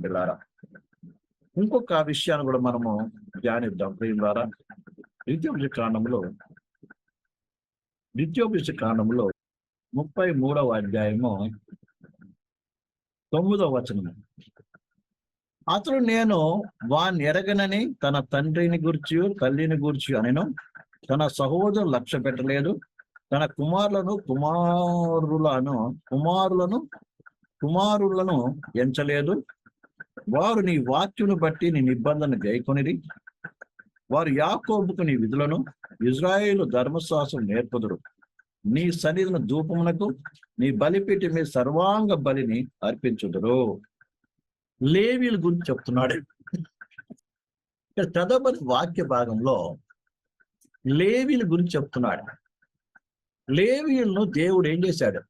బిల్లారా ఇంకొక విషయాన్ని కూడా మనము ధ్యానిద్దాం ప్రియులారా నిత్యోపజ కాండంలో నిత్యోపజ కాండంలో ముప్పై మూడవ అధ్యాయము తొమ్మిదవ వచనము. అతడు నేను వాన్ ఎరగనని తన తండ్రిని గురించి తల్లిని గురించి అనను. తన సహోదరు లక్ష్య పెట్టలేదు. తన కుమారులను కుమారులను కుమారులను కుమారులను ఎంచలేదు. వారు నీ వాక్యును బట్టి నీ నిబంధన గైకొనిరి వారు యాకోబుకు నీ విధులను ఇజ్రాయేలు ధర్మశ్వాసం నేర్పదురు. నీ సన్నిధిన ధూపమునకు నీ బలిపీఠి మీద సర్వాంగ బలిని అర్పించుదురు. లేవీల గురించి చెప్తున్నాడు. ఇక్కడ వాక్య భాగంలో లేవీల గురించి చెప్తున్నాడు. లేవీలను దేవుడు ఏం చేశాడు?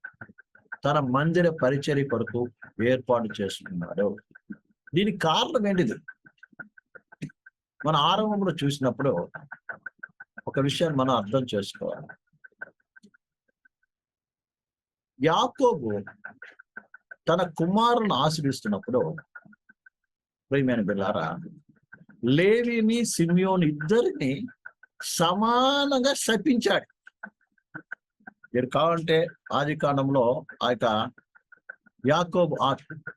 తన మందిర పరిచర్య కొరకు ఏర్పాటు చేసుకున్నాడు. దీనికి కారణం ఏంటిది? మన ఆరంభంలో చూసినప్పుడు ఒక విషయాన్ని మనం అర్థం చేసుకోవాలి. యాకోబు తన కుమారుని ఆశ్రయిస్తున్నప్పుడు ప్రియమైన బిల్లారా లేవిని సిమియోని ఇద్దరిని సమానంగా శపించాడు. మీరు కావాలంటే ఆది కాండంలో ఆ యొక్క యాకోబ్ ఆ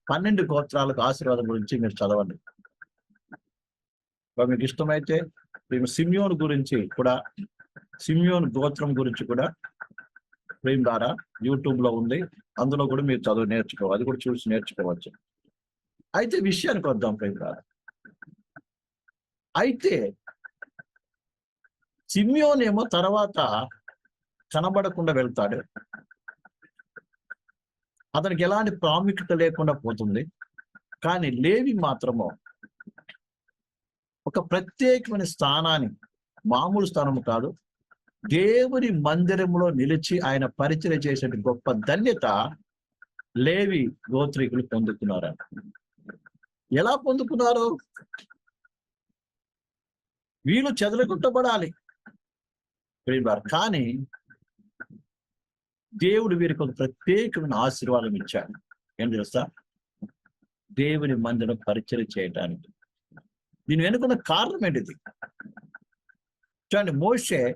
పన్నెండు గోత్రాలకు ఆశీర్వాదం గురించి మీరు చదవండి. మీకు ఇష్టమైతే మేము సిమ్యోన్ గురించి కూడా సిమ్యోన్ గోత్రం గురించి కూడా ప్రేమ్ ద్వారా యూట్యూబ్లో ఉంది. అందులో కూడా మీరు చదువు నేర్చుకోవాలి అది కూడా చూసి నేర్చుకోవచ్చు. అయితే విషయానికి వద్దాం ప్రేమ్ ద్వారా. అయితే సిమ్యోన్ ఏమో తర్వాత కనబడకుండా వెళ్తాడు. అతనికి ఎలాంటి ప్రాముఖ్యత లేకుండా పోతుంది. కానీ లేవి మాత్రము ఒక ప్రత్యేకమైన స్థానాన్ని మామూలు స్థానము కాదు దేవుని మందిరంలో నిలిచి ఆయన పరిచయం చేసే గొప్ప ధన్యత లేవి గోత్రికులు పొందుకున్నారు ఎలా పొందుకున్నారు? వీళ్ళు చెదరగొట్టబడాలి. కానీ దేవుడు వీరికి ఒక ప్రత్యేకమైన ఆశీర్వాదం ఇచ్చాడు. ఏం తెలుసా? దేవుని మందిరం పరిచయం చేయటానికి. దీని వెనుకున్న కారణం ఏంటిది? చూడండి మోషే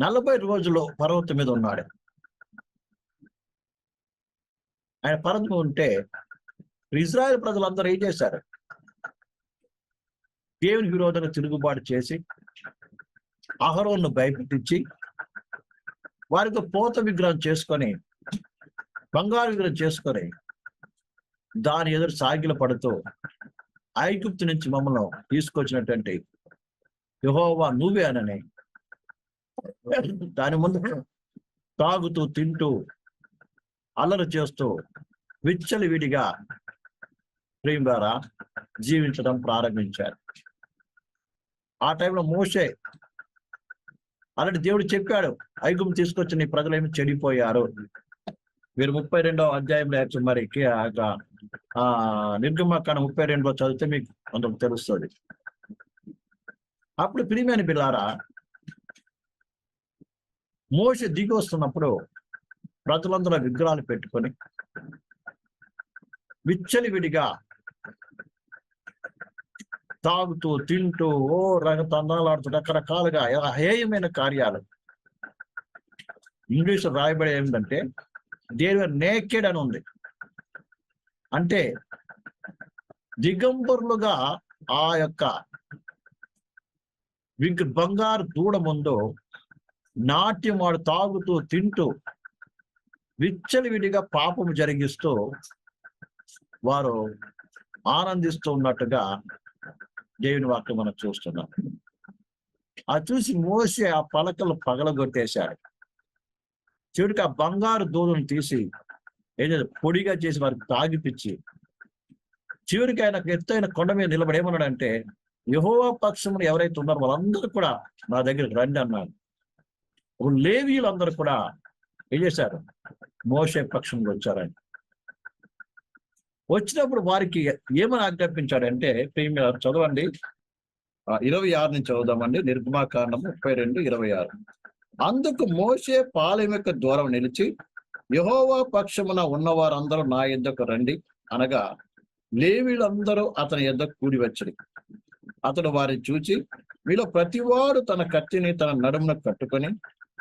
నలభై రోజులు పర్వతం మీద ఉన్నాడు. ఆయన పర్వతం ఉంటే ఇజ్రాయెల్ ప్రజలందరూ ఏం చేశారు? దేవుని విరోధంగా తిరుగుబాటు చేసి అహరోన్ను భయపెట్టించి వారికి పోత విగ్రహం చేసుకొని బంగారు విగ్రహం చేసుకొని దాని ఎదురు సాగిల పడుతూ ఐగుప్తు నుంచి మమ్మల్ని తీసుకొచ్చినటువంటి యహోవా నువ్వే అనని దాని ముందు తాగుతూ తింటూ అల్లరి చేస్తూ విచ్చలి విడిగా ప్రేమ ద్వారా జీవించడం ప్రారంభించారు. ఆ టైంలో మోసే అలాంటి దేవుడు చెప్పాడు ఐగుం తీసుకొచ్చి నీ ప్రజలు ఏమి చెడిపోయారు. మీరు ముప్పై రెండవ అధ్యాయంలో యాక్చువల్ మరి ఆ యొక్క, ఆ నిర్గమకాండ ముప్పై రెండులో చదివితే మీకు కొంచెం తెలుస్తుంది. అప్పుడు ప్రియమైన పిల్లారా మోస దిగి వస్తున్నప్పుడు ప్రజలందరూ విగ్రహాలు పెట్టుకొని విచ్చలివిడిగా తాగుతూ తింటూ ఓ రంగ తందాలాడుతూ రకరకాలుగా అహేయమైన కార్యాలు. ఇంగ్లీష్ రాయబడి ఏమిటంటే దేని నేకెడ్ అని ఉంది. అంటే దిగంబరులుగా ఆ యొక్క విగ్ బంగారు దూడ ముందు నాట్యం వాడు తాగుతూ తింటూ విచ్చలవిడిగా పాపము జరిగిస్తూ వారు ఆనందిస్తూ ఉన్నట్టుగా దేవుని వాక్యం మనం చూస్తున్నాం. అది చూసి మోసే ఆ పలకలు పగలగొట్టేశాడు చివరికి ఆ బంగారు దూడను తీసి ఏదో పొడిగా చేసి వారికి తాగిపిచ్చి చివరికి ఆయన ఎత్తైన కొండ మీద నిలబడి ఏమన్నాడంటే యహోవా పక్షములు ఎవరైతే ఉన్నారో వాళ్ళందరూ కూడా నా దగ్గరికి రండి అన్నాడు. లేవీలు లేవీలందరూ కూడా ఏం చేశారు? మోసే పక్షంలో వచ్చారని వచ్చినప్పుడు వారికి ఏమని ఆజ్ఞాపించాడంటే ప్రేమ చదవండి. ఇరవై ఆరు నుంచి చదువుదామండి. నిర్గమాకాండం ముప్పై రెండు ఇరవై ఆరు. అందుకు మోసే పాలెం యొక్క దూరం నిలిచి యహోవా పక్షమున ఉన్నవారందరూ నా యుద్ధకు రండి. అనగా లేవీలందరూ అతని యొద్ద కూడి వచ్చి అతడు వారిని చూచి వీళ్ళ ప్రతివాడు తన కత్తిని తన నడుమున కట్టుకొని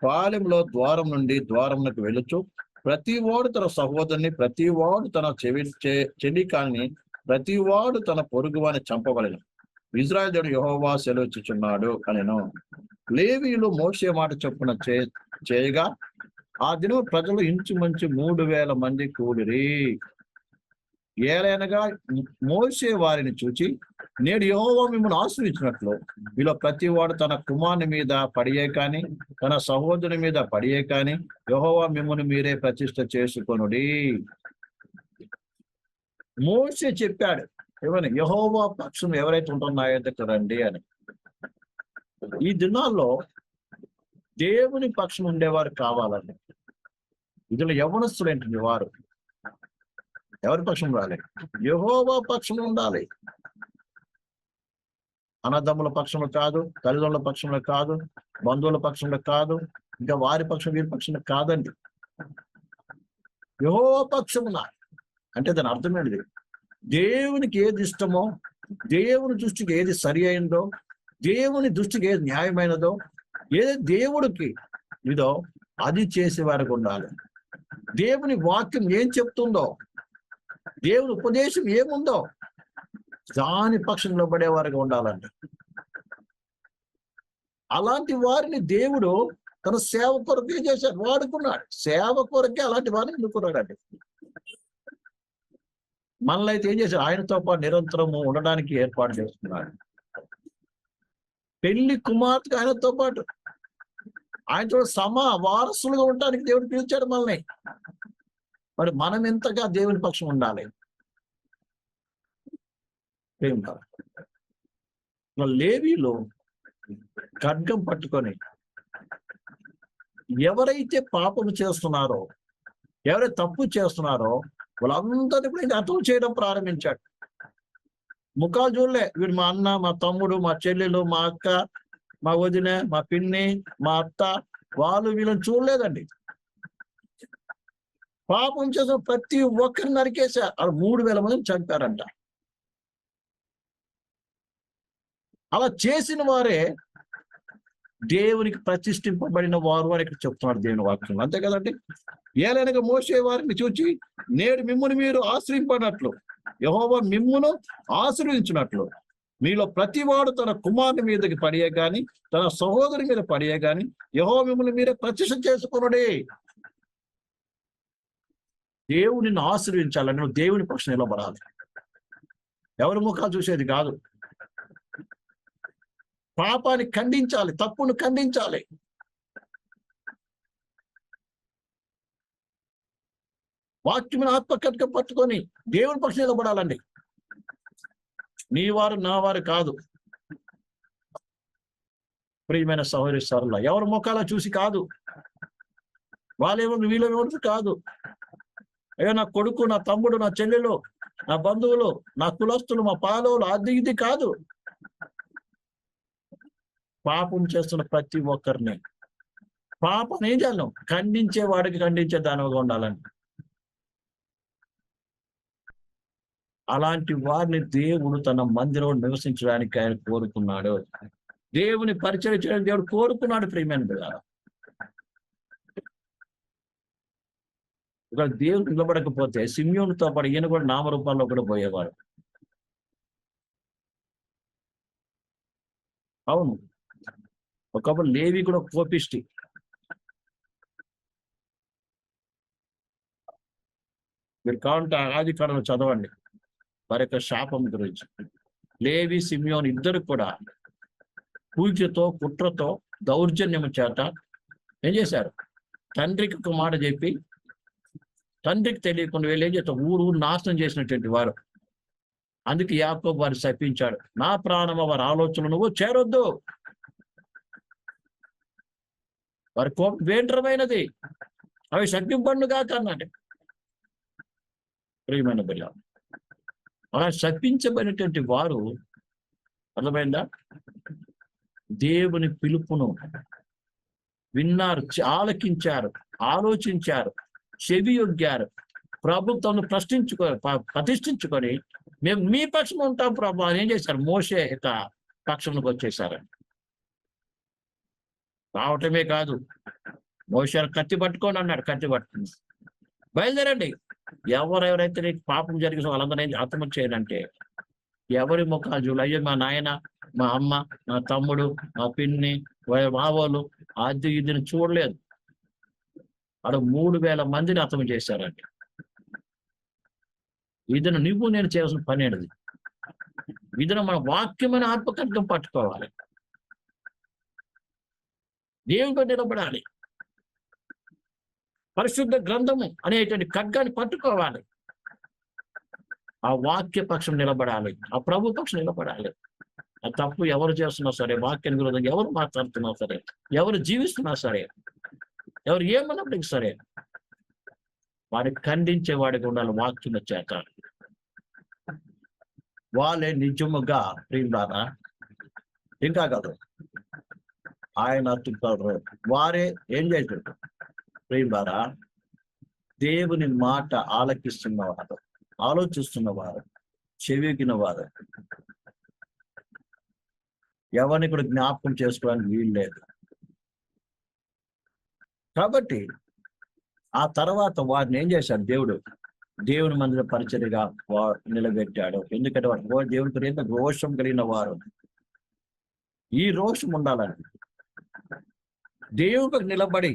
పాలెంలో ద్వారం నుండి ద్వారమునకు ప్రతి వాడు తన సహోదరుని ప్రతి వాడు తన చెవి చె- ప్రతి వాడు తన పొరుగువాని చంపవలను. ఇజ్రాయల్ దేవుడు యహోవా సెలవుచ్చుచున్నాడు అనెను. లేవీలు మోసే మాట చొప్పున చే చేయగా ఆ దినం ప్రజలు ఇంచుమంచు మూడు వేల మంది కూడిరి. ఏలైనగా మోసే వారిని చూచి నేడు యహోవా మిమ్మల్ని ఆశ్రయించినట్లు. వీళ్ళ ప్రతి వాడు తన కుమారుని మీద పడియే కాని తన సహోదరుని మీద పడియే కాని యహోవా మిమ్మల్ని మీరే ప్రతిష్ట చేసుకొనుడి. మోసే చెప్పాడు ఏమని? యహోవా పక్షం ఎవరైతే ఉంటున్నాయో రండి అని. ఈ దినాల్లో దేవుని పక్షం ఉండేవారు కావాలండి. ఇందులో ఏంటండి వారు? ఎవరి పక్షం రాలి? యహోవా పక్షం ఉండాలి. అన్నదమ్ముల పక్షంలో కాదు తల్లిదండ్రుల పక్షంలో కాదు బంధువుల పక్షంలో కాదు ఇంకా వారి పక్షం వీరి పక్షంలో కాదండి. యహో పక్షమున. అంటే దాని అర్థమేంటిది దేవునికి ఏది ఇష్టమో దేవుని దృష్టికి ఏది సరి అయిందో దేవుని దృష్టికి ఏది న్యాయమైనదో ఏది దేవుడికి ఇదో అది చేసే వారికి ఉండాలి. దేవుని వాక్యం ఏం చెప్తుందో దేవుని ఉపదేశం ఏముందో దాని పక్షంలో పడేవారిగా ఉండాలంట. అలాంటి వారిని దేవుడు తన సేవ కొరకే చేశాడు. వాడుకున్నాడు. సేవ కొరకే అలాంటి వారిని ఎన్నుకున్నాడండి మనల్ని అయితే ఏం చేశాడు ఆయనతో పాటు నిరంతరము ఉండడానికి ఏర్పాటు చేస్తున్నాడు పెళ్ళి కుమార్తె ఆయనతో పాటు. ఆయనతో సమ వారసులుగా ఉండడానికి దేవుడు పిలిచాడు మనల్ని. మరి మనం ఎంతగా దేవుని పక్షం ఉండాలి? ఏం లేవీలో ఖడ్గం పట్టుకొని ఎవరైతే పాపం చేస్తున్నారో ఎవరైతే తప్పు చేస్తున్నారో వాళ్ళందరినీ కూడా అర్థం చేయడం ప్రారంభించాడు. ముఖాలు చూడలే. వీడు మా అన్న మా తమ్ముడు మా చెల్లెలు మా అక్క మా వదిన మా పిన్ని మా అత్త వాళ్ళు వీళ్ళని చూడలేదండి. పాపం చేసిన ప్రతి ఒక్కరిని నరికేశారు. వాళ్ళు మూడు వేల మందిని చంపారంట. అలా చేసిన వారే దేవునికి ప్రతిష్ఠింపబడిన వారు అని ఇక్కడ చెప్తున్నాడు దేవుని వాక్యం అంతే కదండి? ఏలైనక మోసే వారిని చూచి నేడు మిమ్మును మీరు ఆశ్రయింపనట్లు యహోవా మిమ్మును ఆశ్రయించినట్లు మీలో ప్రతివాడు తన కుమారుని మీదకి పడియే గాని తన సహోదరి మీద పడియే గాని యహో మిమ్మల్ని మీరే ప్రతిష్ట చేసుకున్నాడే దేవుని ఆశ్రయించాలని నువ్వు దేవుని పక్షం నిలబడాలి ఎవరి ముఖాలు చూసేది కాదు. పాపాన్ని ఖండించాలి తప్పును ఖండించాలి. వాక్యం ఆత్మకట్క పట్టుకొని దేవుని పక్షం నిలబడాలండి. నీ వారు నా వారు కాదు. ప్రియమైన సహోదరి సరళ ఎవరి ముఖాల చూసి కాదు. వాళ్ళేమో వీళ్ళేమో కాదు. అయ్యో నా కొడుకు నా తమ్ముడు నా చెల్లెలు నా బంధువులు నా కులస్తులు మా పాలవులు అది ఇది కాదు. పాపం చేస్తున్న ప్రతి ఒక్కరిని. పాపం ఏం చేయాలి ఖండించే వాడికి ఖండించే దానిగా ఉండాలని అలాంటి వారిని దేవుడు తన మందిరం నివసించడానికి ఆయన కోరుకున్నాడు. దేవుని పరిచయం చేయడానికి దేవుడు కోరుకున్నాడు ప్రియమైన బిడ్డ ఒక దేవుడు నిలబడకపోతే సిమ్యోనుతో పాటు ఈయన కూడా నామరూపాల్లో కూడా పోయేవాడు. అవును. ఒకప్పుడు లేవి కూడా కోపిష్టి మీరు కావాలంటే ఆది కాలంలో చదవండి. వారి యొక్క శాపం గురించి. లేవి సిమియోన్ ఇద్దరు కూడా పూజతో కుట్రతో దౌర్జన్యము చేత ఏం చేశారు? తండ్రికి ఒక మాట చెప్పి తండ్రికి తెలియకుండా వీళ్ళు ఏం చేస్తారు? ఊరు ఊరు నాశనం చేసినటువంటి వారు. అందుకే యాకోబు వారు శపించాడు. నా ప్రాణమ వారి ఆలోచనలు నువ్వు చేరొద్దు. వారి కోపం వేంద్రమైనది అవి శక్తింపండుగా కన్నాడు ప్రియమైన బిడ్డ అలా శపించబడినటువంటి వారు అర్థమైందా? దేవుని పిలుపును విన్నారు ఆలకించారు ఆలోచించారు చెవి యొగ్గారు ప్రభుత్వం ప్రశ్నించుకొని ప- ప్రతిష్ఠించుకొని మేము మీ పక్షం ఉంటాం ప్రభు అని ఏం చేశారు? మోసే యొక్క పక్షంలోకి వచ్చేసారండి రావటమే కాదు. మోసే కత్తి పట్టుకోండి అన్నాడు కత్తి పట్టుకుని. బయలుదేరండి. ఎవరెవరైతే నీకు పాపం జరిగిన వాళ్ళందరూ ఏం చేయాలంటే ఎవరి ముఖాలు చూడు. అయ్యో మా నాయన మా అమ్మ మా తమ్ముడు మా పిన్ని మావోలు అది ఇదిని చూడలేదు. అక్కడ మూడు వేల మందిని అర్థం చేశారండి. ఇదను నువ్వు నేను చేయాల్సిన పని అనేది ఇదను మన వాక్యమైన ఆత్మకర్గం పట్టుకోవాలి. దేవునితో నిలబడాలి. పరిశుద్ధ గ్రంథము అనేటువంటి ఖడ్గాన్ని పట్టుకోవాలి. ఆ వాక్య పక్షం నిలబడాలి. ఆ ప్రభు పక్షం నిలబడాలి. ఆ తప్పు ఎవరు చేస్తున్నా సరే వాక్యం విరోధంగా ఎవరు మాట్లాడుతున్నా సరే ఎవరు జీవిస్తున్నా సరే ఎవరు ఏమన్నప్పటికీ సరే వారిని ఖండించే వాడికి ఉండాలి వాక్యం చేత వాళ్ళే నిజముగా ప్రియులారా ఇంకా కాదు. ఆయన అత్యుతారు వారే ఏం చేశారు? ద్వారా దేవుని మాట ఆలకిస్తున్నవారు ఆలోచిస్తున్నవారు చెవికిన వారు ఎవరిని కూడా జ్ఞాపకం చేసుకోవడానికి వీలు లేదు. కాబట్టి ఆ తర్వాత వారిని ఏం చేశాడు దేవుడు? దేవుని మందిర పరిచయగా వారు నిలబెట్టాడు. ఎందుకంటే వారు రో- దేవుని రోషం కలిగిన వారు. ఈ రోషం ఉండాలని దేవుని పక్షం నిలబడి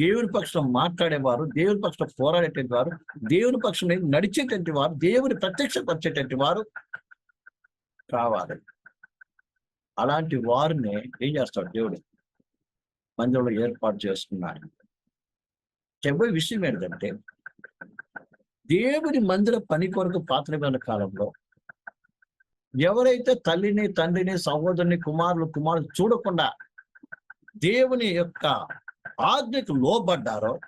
దేవుని పక్షం మాట్లాడేవారు దేవుని పక్షం పోరాడేటువంటి వారు దేవుని పక్షం నడిచేటువంటి వారు దేవుని ప్రత్యక్షపరిచేటువంటి వారు కావాలి. అలాంటి వారిని ఏం చేస్తాడు దేవుడు? మందిరంలో ఏర్పాటు చేసుకున్నాడు చెప్పే విషయం ఏంటంటే దేవుని మందిర పని కొరకు పాత్రమైన కాలంలో ఎవరైతే తల్లిని తండ్రిని సహోదరుని కుమారులు కుమారులు చూడకుండా దేవుని యొక్క ఆజ్ఞకు లోబడ్డారో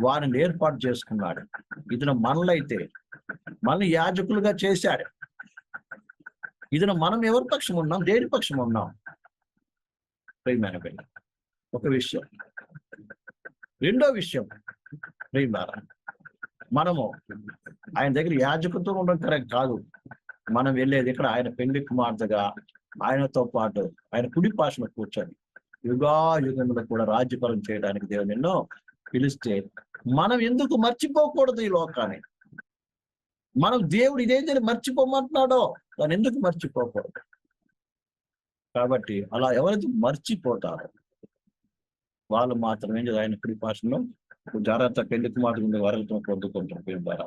వారిని ఏర్పాటు చేసుకున్నాడు. ఇతను మనలైతే మనల్ని యాజకులుగా చేశాడు. ఇతను మనం ఎవరి పక్షం ఉన్నాం? దేని పక్షం ఉన్నాం? ప్రియమైన పిల్ల ఒక విషయం. రెండో విషయం ప్రియులారా మనము ఆయన దగ్గర యాజకుతో ఉండడం కరెక్ట్ కాదు. మనం వెళ్ళేది ఇక్కడ ఆయన పెళ్ళి కుమార్తెగా ఆయనతో పాటు ఆయన కుడి పాషను కూర్చొని యుగా కూడా రాజ్యపరం చేయడానికి దేవుడు ఎన్నో పిలిస్తే మనం ఎందుకు మర్చిపోకూడదు ఈ లోకాన్ని? మనం దేవుడు ఇదేంటని మర్చిపోమంటున్నాడో దాన్ని ఎందుకు మర్చిపోకూడదు? కాబట్టి అలా ఎవరైతే మర్చిపోతారో వాళ్ళు మాత్రం ఏం ఆయన కుడి జాగ్రత్త పెళ్ళి కుమార్తె వరలతో పొందుకుంటారు పేరు ద్వారా